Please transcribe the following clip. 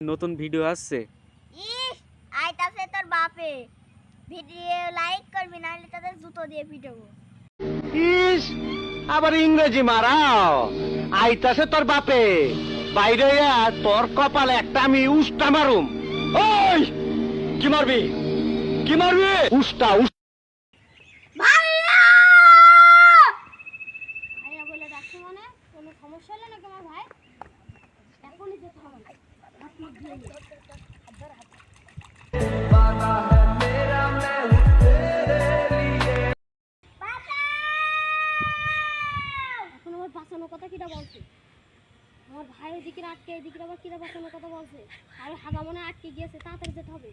নতুন ভিডিও আসছে। ইস আইতাছে তোর বাপে। ভিডিও লাইক করবি নাহলে তাদের জুতো দিয়ে পিটাবো ইস আবার ইংরেজি মারাও। আইতাছে তোর বাপে। বাইরে তোর কপালে একটা আমি উষ্টা মারুম। ওই কি মারবি? কি মারবি? উষ্টা উষ্টা। ভাইয়া! ভাইয়া বলে ডাকছো মানে? কোনো সমস্যা হলো নাকি আমার ভাই এখনই যেতে হবে হাত মুখ ধুয়ে নে। এখন আমার বাঁচানোর কথা কিটা বলছে? আমার ভাই ওইদিকে আটকে এদিকে আবার কিরা বাঁচানোর কথা বলছে? আর হাগা মনে আটকে গিয়েছে, তাড়াতাড়ি যেতে হবে।